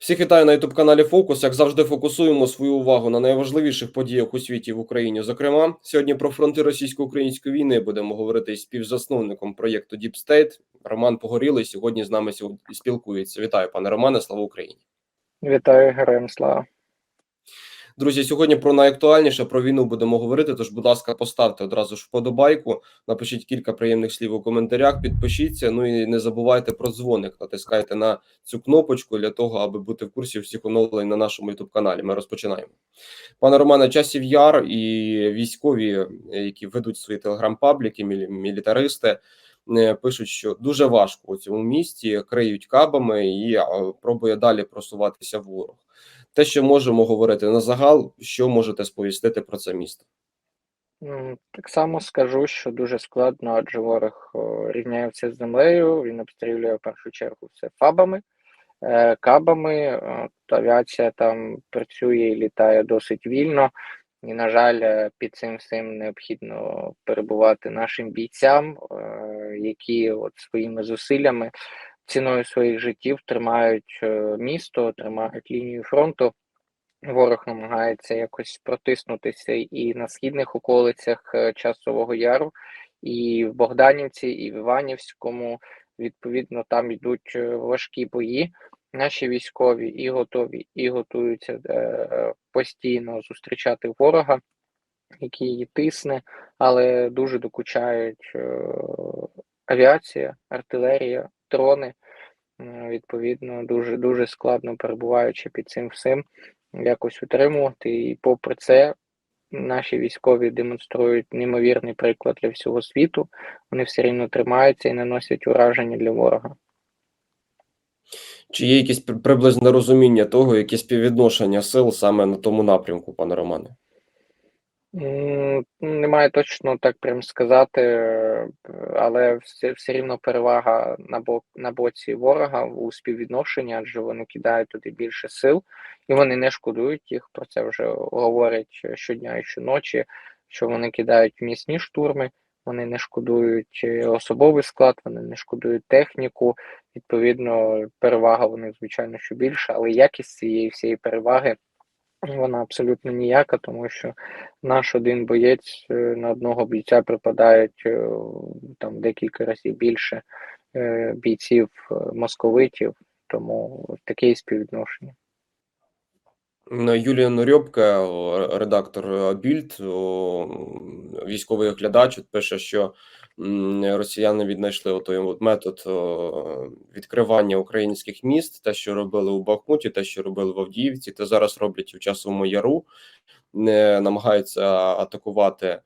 Всіх вітаю на youtube каналі Фокус. Як завжди, фокусуємо свою увагу на найважливіших подіях у світі в Україні. Зокрема, сьогодні про фронти російсько-української війни будемо говорити з співзасновником проєкту Deep State. Роман Погорілий сьогодні з нами спілкується. Вітаю, пане Романе. Слава Україні! Вітаю, героям слава. Друзі, сьогодні про найактуальніше про війну будемо говорити. Тож, будь ласка, поставте одразу ж вподобайку, напишіть кілька приємних слів у коментарях, підпишіться. Ну і не забувайте про дзвоник. Натискайте на цю кнопочку для того, аби бути в курсі всіх оновлень на нашому youtube каналі. Ми розпочинаємо. Пане Романе, часів яр і військові, які ведуть свої телеграм-пабліки, мілі- мілітаристи. е, Пишуть, що дуже важко у цьому місті криють кабами і пробує далі просуватися ворог те, що можемо говорити на загал, що можете сповістити про це місто? Так само скажу, що дуже складно, адже ворог о, рівняє все з землею, він обстрілює в першу чергу все фабами, е, кабами. е, Авіація там працює і літає досить вільно. І, на жаль, е, під цим всім необхідно перебувати нашим бійцям, які от своїми зусиллями, ціною своїх життів тримають е, місто, тримають лінію фронту. Ворог намагається якось протиснутися і на східних околицях е, Часового Яру, і в Богданівці, і в Іванівському. Відповідно, там йдуть е, важкі бої. Наші військові і готові, і готуються постійно зустрічати ворога, який її тисне, але дуже докучають авіація, артилерія, дрони. Е, Відповідно, дуже дуже складно перебуваючи під цим всім, якось утримувати. І попри це, наші військові демонструють неймовірний приклад для всього світу. Вони все рівно тримаються і наносять ураження для ворога. Чи є якесь приблизне розуміння того, яке співвідношення сил саме на тому напрямку, пане Романе? Немає точно так прям сказати, але все, все рівно перевага на бок на боці ворога у співвідношенні, адже вони кидають туди більше сил, і вони не шкодують їх. Про це вже говорять щодня і щоночі, що вони кидають міцні штурми, вони не шкодують е, особовий склад, вони не шкодують техніку. Відповідно, перевага у них, звичайно, що більша, але якість цієї всієї переваги. Вона абсолютно ніяка, тому що наш один боєць е, на одного бійця припадають е, там декілька разів більше е, бійців московитів, тому таке і співвідношення. Ну, Юліан Рьобка, редактор о, Більд, військовий оглядач, пише, що росіяни віднайшли отой от метод відкривання українських міст, те, що робили у Бахмуті, те, що робили в Авдіївці, те зараз роблять у часовому яру, не намагаються атакувати е,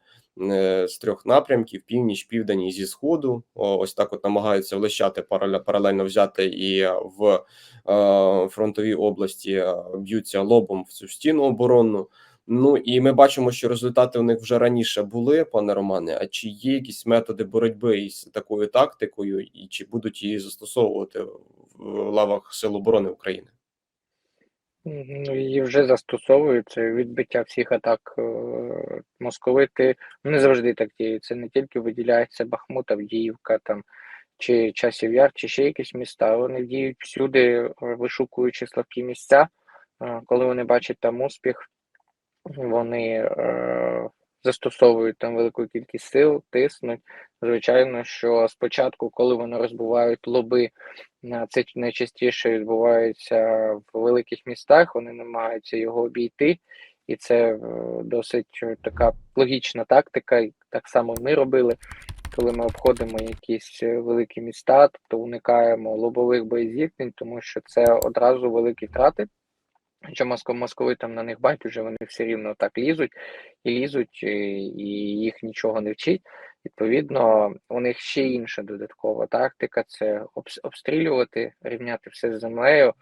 з трьох напрямків: північ, південь і зі сходу. Ось так от намагаються влещати парале- паралельно взяти і в е, фронтовій області е, б'ються лобом в цю стіну оборонну. Ну і ми бачимо, що результати у них вже раніше були, пане Романе. А чи є якісь методи боротьби із такою тактикою, і чи будуть її застосовувати в лавах Сил оборони України? Її вже застосовують відбиття всіх атак е, московити. Не завжди так діють. Це не тільки виділяється Бахмут, Авдіївка там чи Часів Яр, чи ще якісь міста. Вони діють всюди, е, вишукуючи слабкі місця. Е, Коли вони бачать там успіх, вони застосовують там велику кількість сил, тиснуть. Звичайно, що спочатку, коли вони розбивають лоби, е, це найчастіше відбувається в великих містах, вони намагаються його обійти, і це е, досить така логічна тактика. І так само ми робили, коли ми обходимо якісь е, великі міста, тобто уникаємо лобових боєзіткнень, тому що це одразу великі втрати. Моско московитам на них байдуже, вони все рівно так лізуть і лізуть, і, і їх нічого не вчить. Відповідно, у них ще інша додаткова тактика це обс- обстрілювати, рівняти все з землею.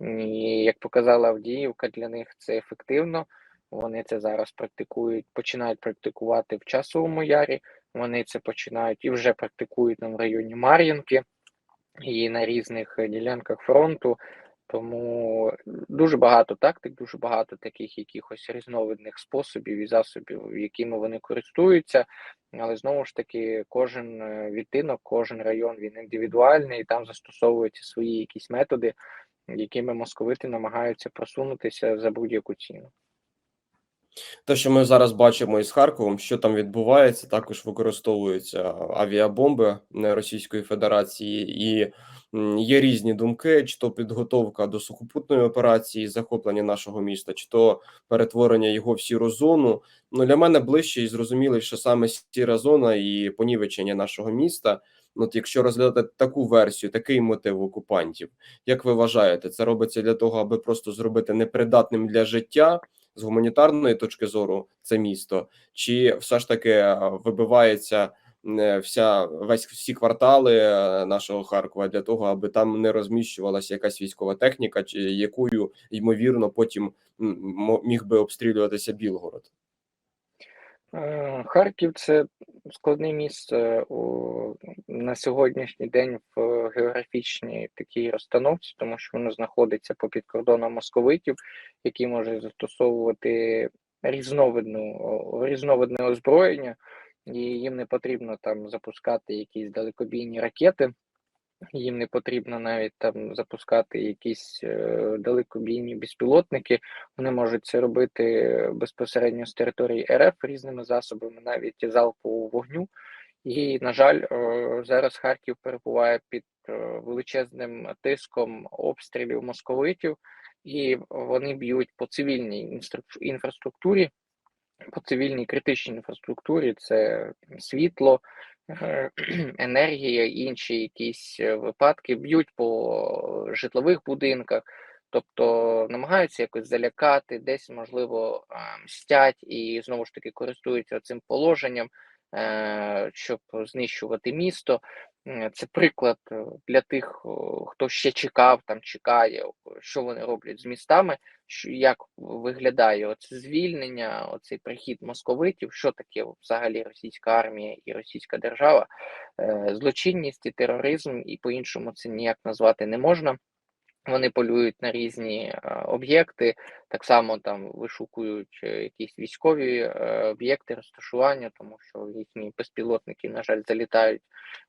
І як показала Авдіївка, для них це ефективно. Вони це зараз практикують, починають практикувати в часовому ярі. Вони це починають і вже практикують там в районі Мар'їнки і на різних е, ділянках фронту. Тому дуже багато тактик, дуже багато таких якихось різновидних способів і засобів, якими вони користуються. Але знову ж таки, кожен е, відтинок, кожен район він індивідуальний, і там застосовуються свої якісь методи. якими московити намагаються просунутися за будь-яку ціну. Те, що ми зараз бачимо із Харковом, що там відбувається, також використовуються авіабомби е, Російської Федерації, і є різні думки: чи то підготовка до сухопутної операції, захоплення нашого міста, чи то перетворення його в сіру зону. Ну для мене ближче і зрозуміліше саме сіра зона і понівечення нашого міста. Ну, От якщо розглядати таку версію, такий мотив окупантів, як ви вважаєте, це робиться для того, аби просто зробити непридатним для життя? з гуманітарної точки зору це місто, чи все ж таки вибивається вся весь всі квартали е, нашого Харкова для того, аби там не розміщувалася якась військова техніка, чи якою ймовірно потім міг би обстрілюватися Білгород? Е, Харків це складне місце у, на сьогоднішній день в географічній такій розстановці, тому що воно знаходиться попід кордоном московитів, які можуть застосовувати різновидну, різновидне озброєння, і їм не потрібно там запускати якісь далекобійні ракети. Їм не потрібно навіть там запускати якісь е, далекобійні безпілотники. Вони можуть це робити безпосередньо з території РФ різними засобами, навіть залпового вогню. І, на жаль, е, зараз Харків перебуває під е, величезним тиском обстрілів московитів, і вони б'ють по цивільній інфраструктурі, по цивільній критичній інфраструктурі це світло, е, енергія, інші якісь е, випадки б'ють по житлових будинках, тобто намагаються якось залякати, десь можливо мстять і знову ж таки користуються цим положенням, е, щоб знищувати місто. М, Це приклад е, для тих, хто ще чекав, там чекає, що вони роблять з містами що як виглядає оце звільнення, оцей прихід московитів, що таке взагалі російська армія і російська держава, Е, злочинність і тероризм, і по-іншому це ніяк назвати не можна. Вони полюють на різні е, об'єкти, так само там вишукують е, якісь військові е, об'єкти розташування, тому що їхні безпілотники, на жаль, залітають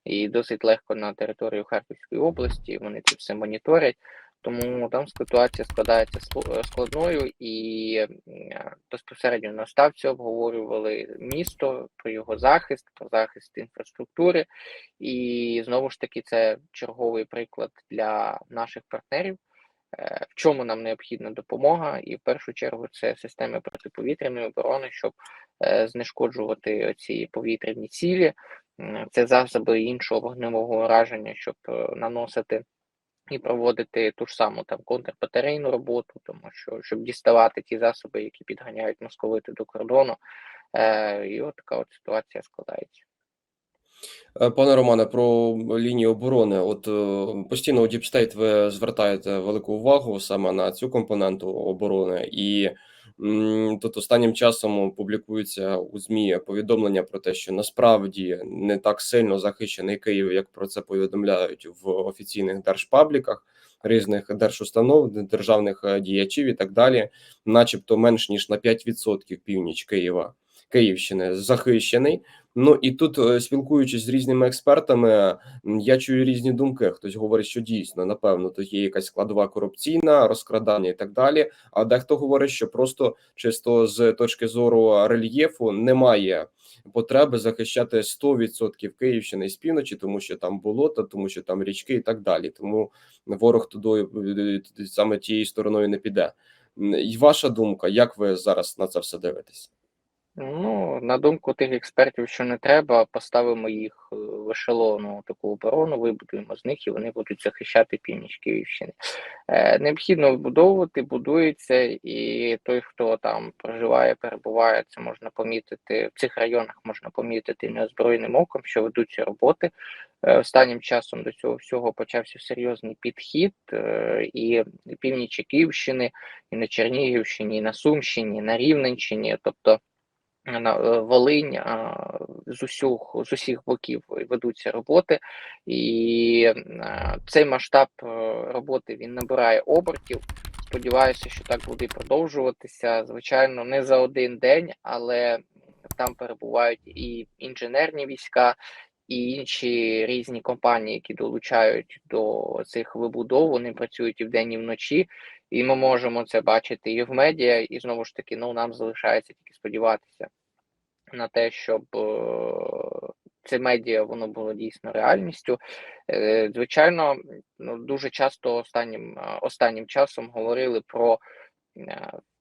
і досить легко на територію Харківської області. Вони це все моніторять. Тому там ситуація складається е, складною, і е, безпосередньо на ставці обговорювали місто про його захист, про захист інфраструктури. І знову ж таки, це черговий приклад для наших партнерів, е, в чому нам необхідна допомога, і в першу чергу це системи протиповітряної оборони, щоб знешкоджувати ці повітряні цілі. Це засоби іншого вогневого ураження, щоб наносити і проводити ту ж саму там контрбатарейну роботу, тому що щоб діставати ті засоби, які підганяють московити до кордону. Е, і от така от ситуація складається. Е, Пане Романе, про лінію оборони. От е, постійно у Діпстейт ви звертаєте велику увагу саме на цю компоненту оборони, і тут останнім часом публікуються у ЗМІ повідомлення про те, що насправді не так сильно захищений Київ, як про це повідомляють в офіційних держпабліках різних держустанов, державних е, діячів і так далі, начебто менш ніж на 5% північ Києва. Київщини захищений. Ну і тут, е, спілкуючись з різними експертами, я чую різні думки. Хтось говорить, що дійсно, напевно, тут є якась складова корупційна, розкрадання і так далі. А дехто говорить, що просто чисто з точки зору рельєфу немає потреби захищати 100% Київщини з півночі, тому що там болота, тому що там річки і так далі. Тому ворог туди е, саме тією стороною не піде. І ваша думка, як ви зараз на це все дивитесь? Ну, на думку тих експертів, що не треба, поставимо їх е, в ешелону таку оборону, вибудуємо з них, і вони будуть захищати північ Київщини. Е, необхідно вибудовувати, будується, і той, хто там проживає, перебуває, це можна помітити в цих районах, можна помітити неозброєним оком, що ведуться роботи. Е, Останнім часом до цього всього почався серйозний підхід, е, і північі Київщини, і на Чернігівщині, і на Сумщині, і на Рівненщині, тобто Волинь з усіх з усіх боків ведуться роботи, і е, цей масштаб е, роботи він набирає обертів. Сподіваюся, що так буде продовжуватися. Звичайно, не за один день, але там перебувають і інженерні війська, і інші різні компанії, які долучають до цих вибудов, вони працюють і вдень, і вночі, і ми можемо це бачити і в медіа, і знову ж таки, ну нам залишається тільки сподіватися на те, щоб е, це медіа воно було дійсно реальністю. Е, Звичайно, ну дуже часто останнім е, останнім часом говорили про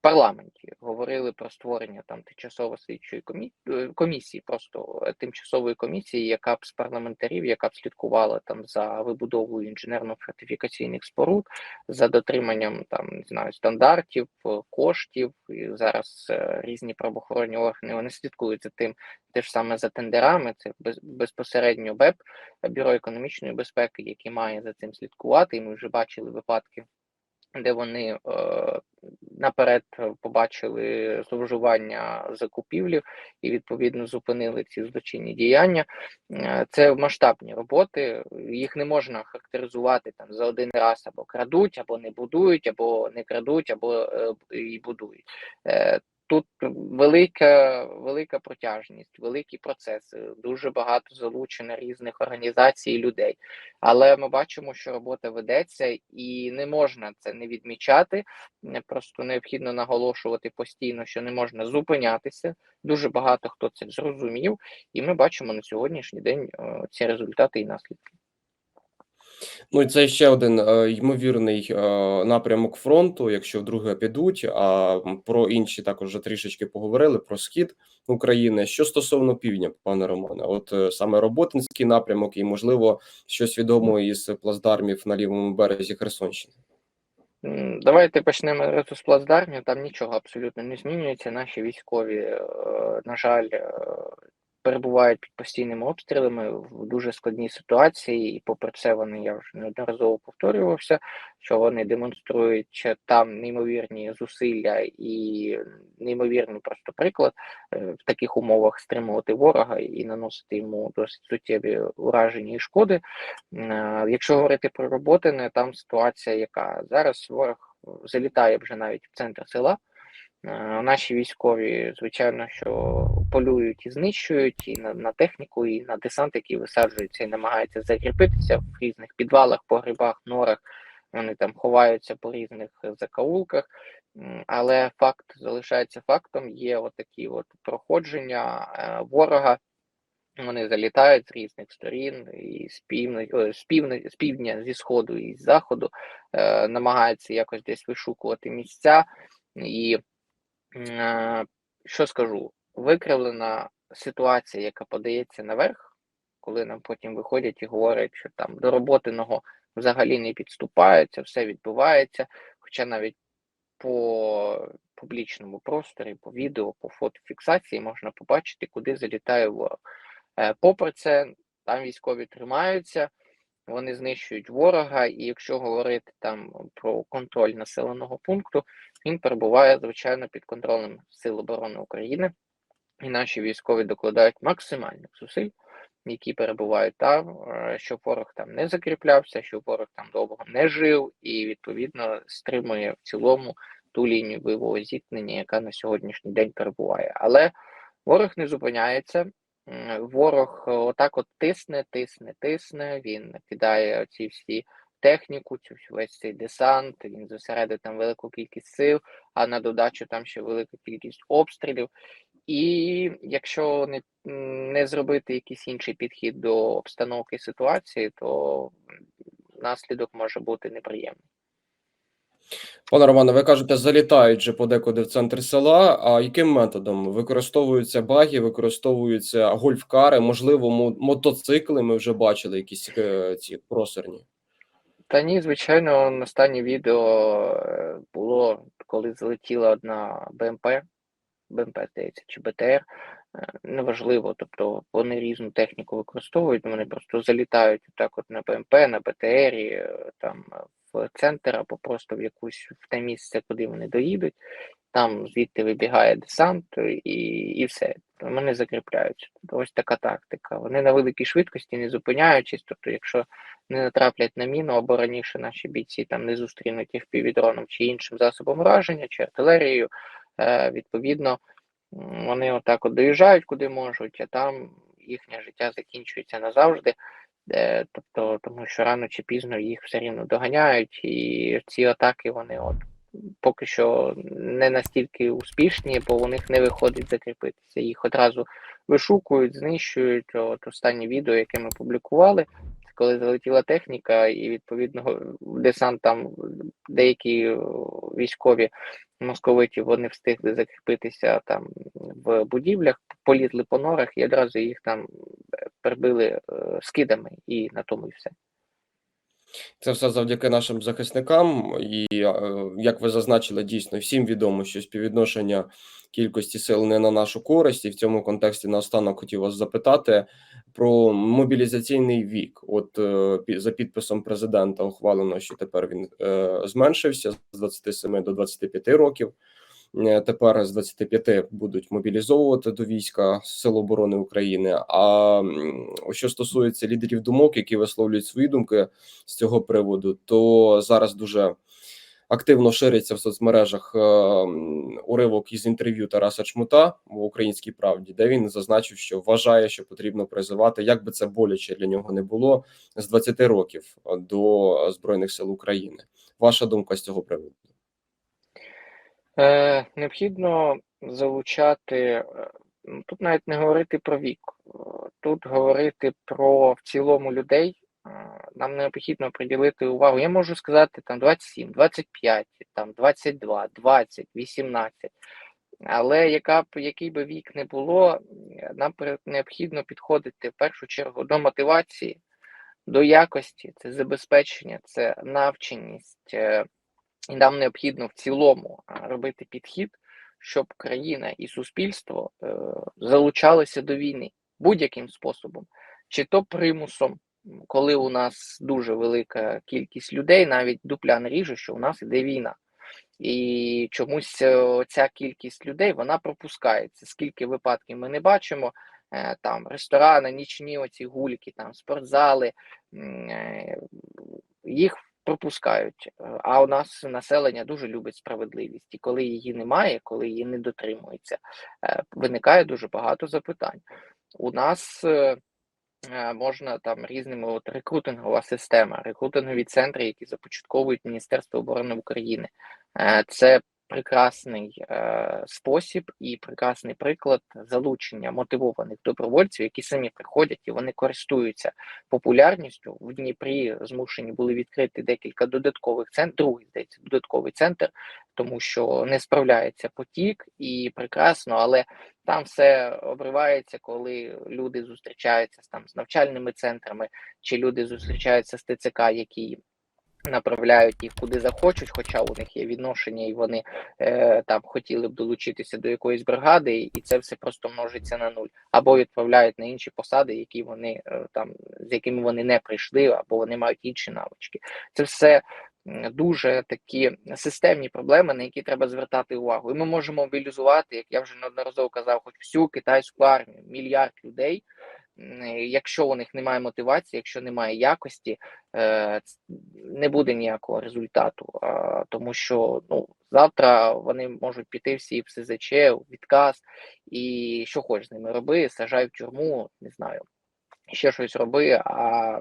парламенті, говорили про створення там тимчасово слідчої комі... е, комісії, просто е, тимчасової комісії, яка б з парламентарів, яка б слідкувала там за вибудовою інженерно-фортифікаційних споруд, за дотриманням там не знаю стандартів, е, коштів. І зараз різні правоохоронні органи вони слідкують за тим, те ж саме за тендерами. Це без, безпосередньо БЕП, бюро економічної безпеки, яке має за цим слідкувати. І ми вже бачили випадки, де вони е, наперед побачили зловживання закупівлі і відповідно зупинили ці злочинні діяння. Е, Це масштабні роботи. Їх не можна характеризувати там за один раз або крадуть, або не будують, або не крадуть, або е, і будують. Тут велика, велика протяжність, великі процеси, дуже багато залучено різних організацій і людей. Але ми бачимо, що робота ведеться, і не можна це не відмічати. Просто необхідно наголошувати постійно, що не можна зупинятися. Дуже багато хто це зрозумів, і ми бачимо на сьогоднішній день е, ці результати і наслідки. Ну і це ще один е, ймовірний е, напрямок фронту, якщо вдруге підуть. А про інші також вже трішечки поговорили про схід України. Що стосовно півдня, пане Романе, от е, саме Роботинський напрямок, і можливо щось відомо із плацдармів на лівому березі Херсонщини. Давайте почнемо з плацдармів. Там нічого абсолютно не змінюється. Наші військові, на жаль, перебувають під постійними обстрілами в дуже складній ситуації, і попри це вони я вже неодноразово повторювався, що вони демонструють там неймовірні зусилля і неймовірний просто приклад е, в таких умовах стримувати ворога і наносити йому досить суттєві ураження і шкоди. Е, Якщо говорити про роботи, там ситуація, яка зараз ворог залітає вже навіть в центр села. Е, Наші військові, звичайно, що полюють і знищують і на, на техніку, і на десант, який висаджується і намагається закріпитися в різних підвалах, погрібах, норах. Вони там ховаються по різних закаулках, але факт залишається фактом. Є отакі от проходження е, ворога. Вони залітають з різних сторін, і з півдня, ой, з півдня, з півдня, зі сходу і з заходу, е, намагаються якось десь вишукувати місця. І е, що скажу, викривлена ситуація, яка подається наверх, коли нам потім виходять і говорять, що там до роботиного взагалі не підступаються, все відбувається. Хоча навіть по публічному просторі, по відео, по фотофіксації можна побачити, куди залітає ворог. Е, Попри це, там військові тримаються, вони знищують ворога, і якщо говорити там про контроль населеного пункту, він перебуває звичайно під контролем Сил оборони України, і наші військові докладають максимальних зусиль, які перебувають там, е, щоб ворог там не закріплявся, щоб ворог там довго не жив, і відповідно стримує в цілому ту лінію бойового зіткнення, яка на сьогоднішній день перебуває. Але ворог не зупиняється. Ворог е, отак от тисне, тисне, тисне. Він кидає ці всі техніку, цю весь цей десант. Він зосередить там велику кількість сил, а на додачу там ще велика кількість обстрілів. І якщо не, не зробити якийсь інший підхід до обстановки ситуації, то наслідок може бути неприємний. Пане Романе, ви кажете, залітають же подекуди в центр села. А яким методом використовуються баги, використовуються гольфкари, можливо, мотоцикли? Ми вже бачили якісь е, ці просерні. Та ні, звичайно, на останнє відео е, було, коли залетіла одна БМП, БМП, здається, чи БТР, е, неважливо, тобто вони різну техніку використовують, вони просто залітають так от на БМП, на БТР, е, там в центр або просто в якусь в те місце, куди вони доїдуть. Там звідти вибігає десант і, і все. Вони закріпляються. Тобто ось така тактика. Вони на великій швидкості, не зупиняючись. Тобто, якщо не натраплять на міну, або раніше наші бійці там не зустрінуть їх півдроном чи іншим засобом враження, чи артилерією, е, відповідно, вони отак от доїжджають куди можуть, а там їхнє життя закінчується назавжди. Е, тобто, тому що рано чи пізно їх все рівно доганяють, і ці атаки вони от поки що не настільки успішні, бо у них не виходить закріпитися. Їх одразу вишукують, знищують. От останнє відео, яке ми публікували, коли залетіла техніка, і відповідно десант там деякі військові московитів вони встигли закріпитися там в будівлях, полізли по норах і одразу їх там прибили е, скидами, і на тому і все. Це все завдяки нашим захисникам. І е, як ви зазначили, дійсно всім відомо, що співвідношення кількості сил не на нашу користь, і в цьому контексті наостанок хотів вас запитати про мобілізаційний вік. От е, за підписом президента ухвалено, що тепер він е, зменшився з 27 до 25 років. Е, Тепер з 25 будуть мобілізовувати до війська Сил оборони України. А що стосується лідерів думок, які висловлюють свої думки з цього приводу, то зараз дуже активно шириться в соцмережах е, уривок із інтерв'ю Тараса Чмута в Українській правді, де він зазначив, що вважає, що потрібно призивати, як би це боляче для нього не було, з 20 років е, до збройних сил України. Ваша думка з цього приводу? Е, необхідно залучати, е, ну, тут навіть не говорити про вік, е, тут говорити про в цілому людей. Е, Нам необхідно приділити увагу. Я можу сказати там 27, 25, там 22, 20, 18. Але яка б який би вік не було, нам необхідно підходити в першу чергу до мотивації, до якості, це забезпечення, це навченість. Е, і нам необхідно в цілому робити підхід, щоб країна і суспільство е, залучалися до війни будь-яким способом, чи то примусом, коли у нас дуже велика кількість людей, навіть дупля ріже, що у нас іде війна. І чомусь е, ця кількість людей вона пропускається. Скільки випадків ми не бачимо, е, там ресторани, нічні оці гульки, там спортзали, е, їх пропускають. Е, А у нас населення дуже любить справедливість, і коли її немає, коли її не дотримується, е, виникає дуже багато запитань. У нас е, можна там різними от рекрутингова система, рекрутингові центри, які започатковують Міністерство оборони України. Це прекрасний е, спосіб і прекрасний приклад залучення мотивованих добровольців, які самі приходять і вони користуються популярністю. В Дніпрі змушені були відкрити декілька додаткових центрів, другий здається, додатковий центр, тому що не справляється потік і прекрасно, але там все обривається, коли люди зустрічаються з там з навчальними центрами, чи люди зустрічаються з ТЦК, які направляють їх куди захочуть, хоча у них є відношення, і вони е, там хотіли б долучитися до якоїсь бригади, і це все просто множиться на нуль, або відправляють на інші посади, які вони е, там з якими вони не прийшли, або вони мають інші навички. Це все дуже такі системні проблеми, на які треба звертати увагу. І ми можемо мобілізувати, як я вже неодноразово казав, хоч всю китайську армію, мільярд людей. Якщо у них немає мотивації, якщо немає якості, е, не буде ніякого результату, тому що ну завтра вони можуть піти всі в СЗЧ, у відказ, і що хочеш з ними роби, сажай в тюрму, не знаю, ще щось роби. А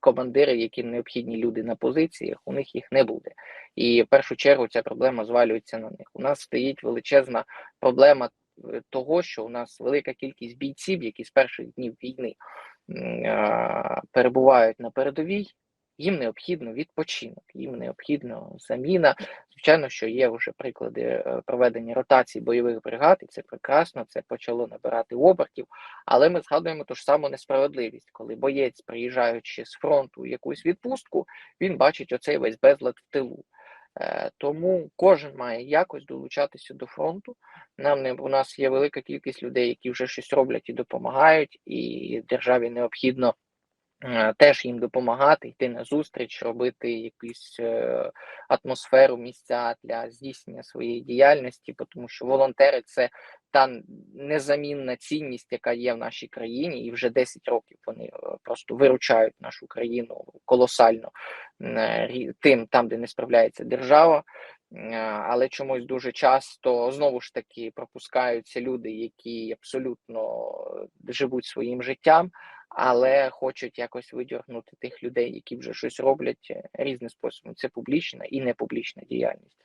командири, яким необхідні люди на позиціях, у них їх не буде. І в першу чергу ця проблема звалюється на них. У нас стоїть величезна проблема того, що у нас велика кількість бійців, які з перших днів війни перебувають на передовій. Їм необхідно відпочинок, їм необхідно заміна. Звичайно, що є вже приклади е, проведення ротацій бойових бригад, і це прекрасно, це почало набирати обертів. Але ми згадуємо ту ж саму несправедливість, коли боєць, приїжджаючи з фронту в якусь відпустку, він бачить оцей весь безлад в тилу. Е, Тому кожен має якось долучатися до фронту. Нам не у нас є велика кількість людей, які вже щось роблять і допомагають, і державі необхідно е, теж їм допомагати, йти на зустріч, робити якусь е, атмосферу, місця для здійснення своєї діяльності, тому що волонтери це та незамінна цінність, яка є в нашій країні, і вже 10 років вони е, просто виручають нашу країну колосально е, тим, там, де не справляється держава. Е, але чомусь дуже часто знову ж таки пропускаються люди, які абсолютно живуть своїм життям, але хочуть якось видергнути тих людей, які вже щось роблять е, різним способом. Це публічна і непублічна діяльність.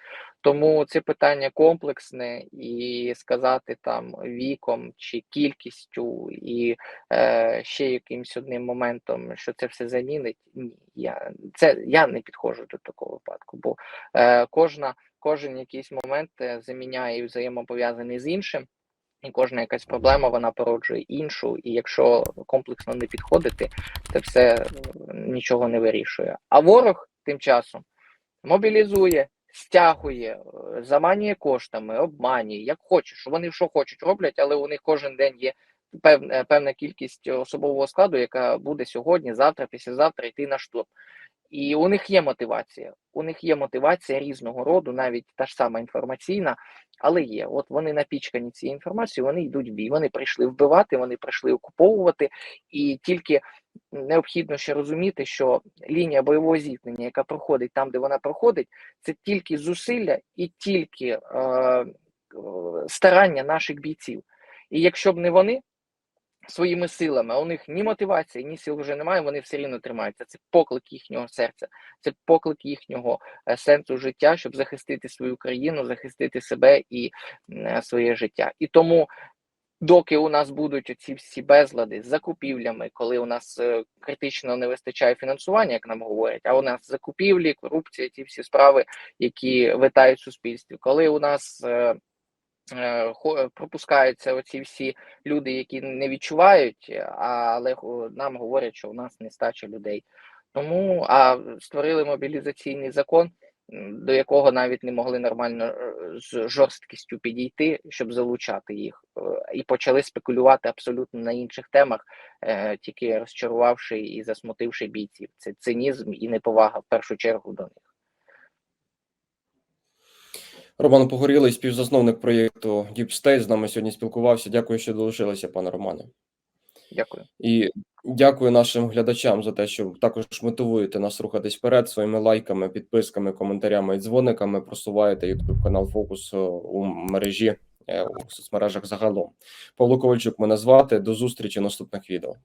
Тому це питання комплексне, і сказати там віком чи кількістю, і е, ще якимось одним моментом, що це все замінить. Ні, я це я не підходжу до такого випадку, бо е, кожна, кожен якийсь момент е, заміняє взаємопов'язаний з іншим. Кожна якась проблема вона породжує іншу, і якщо комплексно не підходити, це все е, нічого не вирішує. А ворог тим часом мобілізує, стягує, е, заманює коштами, обманює, як хочеш. Вони що хочуть роблять, але у них кожен день є певна, певна кількість особового складу, яка буде сьогодні, завтра, післязавтра йти на штурм. І у них є мотивація. У них є мотивація різного роду, навіть та ж сама інформаційна, але є. От вони напічкані цією інформацією, вони йдуть в бій. Вони прийшли вбивати, вони прийшли окуповувати, і тільки необхідно ще розуміти, що лінія бойового зіткнення, яка проходить там, де вона проходить, це тільки зусилля і тільки е, е, старання наших бійців. І якщо б не вони своїми силами, а у них ні мотивації, ні сил вже немає, вони все рівно тримаються. Це поклик їхнього серця, це поклик їхнього е, сенсу життя, щоб захистити свою країну, захистити себе і е, своє життя. І тому. Доки у нас будуть оці всі безлади з закупівлями, коли у нас е, критично не вистачає фінансування, як нам говорять, а у нас закупівлі, корупція, ті всі справи, які витають в суспільстві, коли у нас пропускаються оці всі люди, які не відчувають, але нам говорять, що у нас нестача людей. Тому а створили мобілізаційний закон, до якого навіть не могли нормально е, з жорсткістю підійти, щоб залучати їх, Е, і почали спекулювати абсолютно на інших темах, е, тільки розчарувавши і засмутивши бійців. Це цинізм і неповага в першу чергу до них. Роман Погорілий, співзасновник проєкту Deep State, з нами сьогодні спілкувався. Дякую, що долучилися, пане Романе. Дякую. І дякую нашим глядачам за те, що також мотивуєте нас рухатись вперед своїми лайками, підписками, коментарями і дзвониками. Просуваєте YouTube канал Фокус е, у мережі е, у соцмережах загалом. Павло Ковальчук мене звати. До зустрічі в наступних відео.